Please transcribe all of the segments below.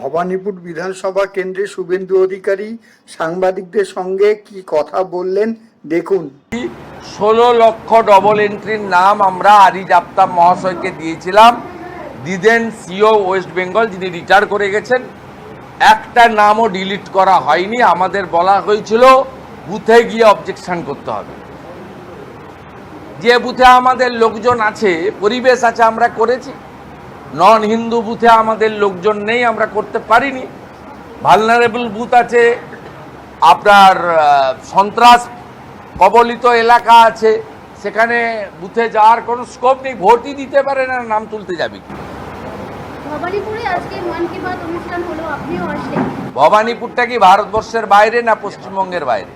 ভবানীপুর বিধানসভা কেন্দ্রে শুভেন্দু অধিকারী সাংবাদিকদের সঙ্গে কি কথা বললেন দেখুন। ষোলো লক্ষ ডবল এন্ট্রির নাম আমরা আরিজ আফতাব মহাশয়কে দিয়েছিলাম। দিদেন সিও ওয়েস্ট বেঙ্গল, যিনি রিটায়ার করে গেছেন। একটা নামও ডিলিট করা হয়নি, আমাদের বলা হয়েছিল বুথে গিয়ে অবজেকশন করতে হবে। যে বুথে আমাদের লোকজন আছে, পরিবেশ আছে, আমরা করেছি। নন হিন্দু বুথে আমাদের লোকজন নেই আমরা করতে পারিনি। ভালনারেবল বুথ আছে আপনার সন্ত্রাস কবলিত এলাকা আছে সেখানে বুথে যাওয়ার কোনো স্কোপ নেই ভোটই দিতে পারে না নাম তুলতে যাবে কি? ভবানীপুরটা কি ভারতবর্ষের বাইরে না পশ্চিমবঙ্গের বাইরে?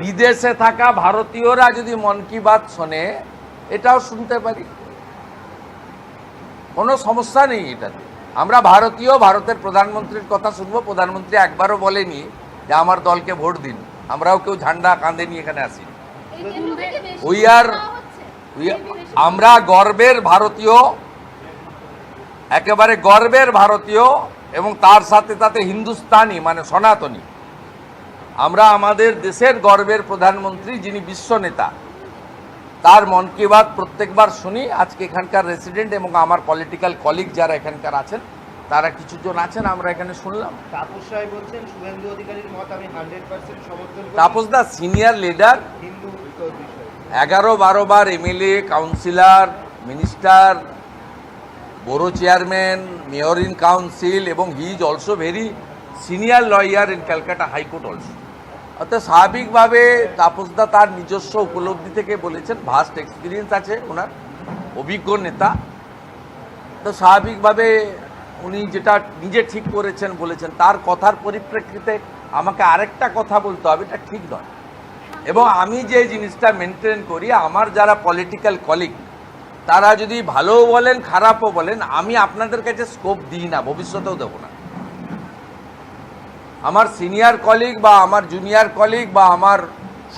বিদেশে থাকা ভারতীয়রা যদি মন কি বাত শোনে এটাও শুনতে পারি। কোনো সমস্যা নেই এটাতে। আমরা ভারতীয় ভারতের প্রধানমন্ত্রীর কথা শুনব প্রধানমন্ত্রী একবারও বলেনি যে আমার দলকে ভোট দিন। আমরাও কেউ ঝান্ডা কাঁধে নিয়ে এখানে আসি উই বেশি আমরা গর্বের ভারতীয় একেবারে গর্বের ভারতীয় এবং তার সাথে তাতে হিন্দুস্তানি মানে সনাতনী। আমরা আমাদের দেশের গর্বের প্রধানমন্ত্রী যিনি বিশ্ব নেতা তার মন কি বাত প্রত্যেকবার শুনি। আজকে এখানকার রেসিডেন্ট এবং আমার পলিটিক্যাল কলিগ যারা এখানকার আছেন তারা কিছুজন আছেন আমরা এখানে শুনলাম। তাপস রায় বলছেন শুভেন্দু অধিকারীর মত আমি হান্ড্রেড পার্সেন্ট সমর্থন তাপস দা সিনিয়র লিডার হিন্দু এগারো বারো বার এমএলএ কাউন্সিলর মিনিস্টার বড়ো চেয়ারম্যান মেয়র ইন কাউন্সিল এবং he is also very senior lawyer in Calcutta high court also অর্থাৎ স্বাভাবিকভাবে তাপসদা তার নিজস্ব উপলব্ধি থেকে বলেছেন ভাস্ট এক্সপিরিয়েন্স আছে ওনার, অভিজ্ঞ নেতা। তো স্বাভাবিকভাবে উনি যেটা নিজে ঠিক করেছেন, বলেছেন, তার কথার পরিপ্রেক্ষিতে আমাকে আরেকটা কথা বলতে হবে, এটা ঠিক নয়। এবং আমি যে জিনিসটা মেনটেন করি, আমার যারা পলিটিক্যাল কলিগ তারা যদি ভালোও বলেন, খারাপও বলেন, আমি আপনাদের কাছে স্কোপ দিই না, ভবিষ্যতেও দেবো না। আমার সিনিয়র কলিগ বা আমার জুনিয়র কলিগ বা আমার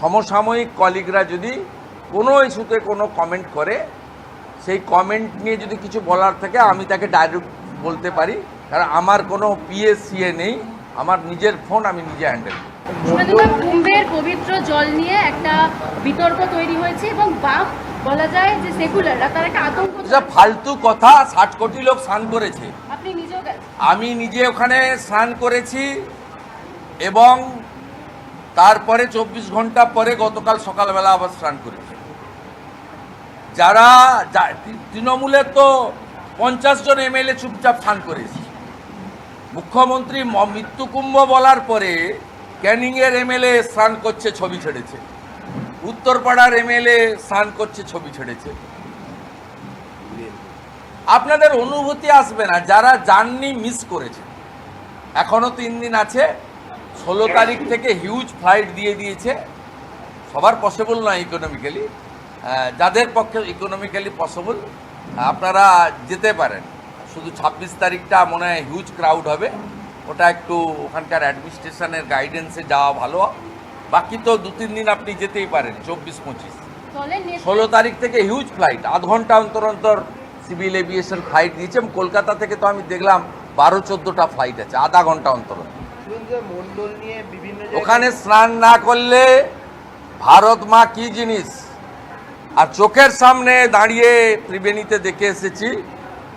সমসাময়িক কলিগরা যদি কোনো ইস্যুতে কোনো কমেন্ট করে সেই কমেন্ট নিয়ে যদি কিছু বলার থাকে আমি তাকে ডাইরেক্ট বলতে পারি। কারণ আমার কোনো পিএসসিএ নেই আমার নিজের ফোন আমি নিজে হ্যান্ডেল করি। কুম্ভের পবিত্র জল নিয়ে একটা বিতর্ক তৈরি হয়েছে এবং বাম বলা যায় যে সেকুলাররা তার একটা আতঙ্ক এটা ফালতু কথা ষাট কোটি লোক স্নান করেছে। আপনি নিজেও আমি নিজে ওখানে স্নান করেছি এবং তারপরে চব্বিশ ঘণ্টা পরে গতকাল সকালবেলা আবার স্নান করেছি। যারা তৃণমূলের তো পঞ্চাশ জন এমএলএ চুপচাপ স্নান করেছে মুখ্যমন্ত্রী মৃত্যুকুম্ভ বলার পরে ক্যানিংয়ের এমএলএ স্নান করছে, ছবি ছেড়েছে। উত্তরপাড়ার এমএলএ স্নান করছে, ছবি ছেড়েছে। আপনাদের অনুভূতি আসবে না, যারা যাননি মিস করেছে। এখনও তিন দিন আছে ষোলো তারিখ থেকে হিউজ ফ্লাইট দিয়ে দিয়েছে। সবার পসিবল নয় ইকোনমিক্যালি যাদের পক্ষে ইকোনমিক্যালি পসিবল আপনারা যেতে পারেন। শুধু ছাব্বিশ তারিখটা মনে হয় হিউজ ক্রাউড হবে। ওটা একটু ওখানকার অ্যাডমিনিস্ট্রেশনের গাইডেন্সে যাওয়া ভালো। বাকি তো দু তিন দিন আপনি যেতেই পারেন চব্বিশ পঁচিশ। ষোলো তারিখ থেকে হিউজ ফ্লাইট আধ ঘণ্টা অন্তর অন্তর সিভিল এভিয়েশন ফ্লাইট দিয়েছে। কলকাতা থেকে তো আমি দেখলাম বারো চোদ্দোটা ফ্লাইট আছে আধা ঘণ্টা অন্তর অন্তর। ওখানে স্নান না করলে ভারত মা কি জিনিস? আর চোখের সামনে দাঁড়িয়ে ত্রিবেণীতে দেখে এসেছি,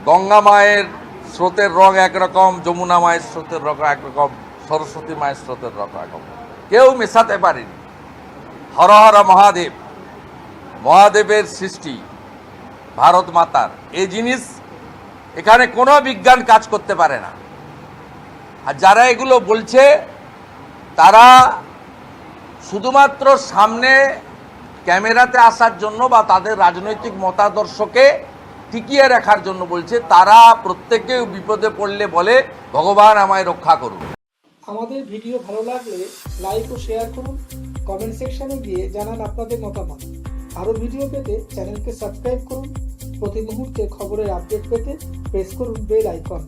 গঙ্গা মায়ের স্রোতের রং একরকম, যমুনা মায়ের স্রোতের রং একরকম, সরস্বতী মায়ের স্রোতের রং একরকম। কেউ মেশাতে পারেনি। হর হর মহাদেব, মহাদেবের সৃষ্টি, ভারত মাতার। এই জিনিস এখানে কোনো বিজ্ঞান কাজ করতে পারে না। আর যারা এগুলো বলছে, তারা শুধুমাত্র সামনে ক্যামেরাতে আসার জন্য বা তাদের রাজনৈতিক মতাদর্শকে টিকিয়ে রাখার জন্য বলছে, তারা প্রত্যেকে বিপদে পড়লে বলে, ভগবান আমায় রক্ষা করুন। আমাদের ভিডিও ভালো লাগলে লাইক ও শেয়ার করুন। কমেন্ট সেকশনে গিয়ে জানান আপনাদের মতামত। আরও ভিডিও পেতে চ্যানেলকে সাবস্ক্রাইব করুন। প্রতি মুহূর্তে খবরের আপডেট পেতে প্রেস করুন বেল আইকন।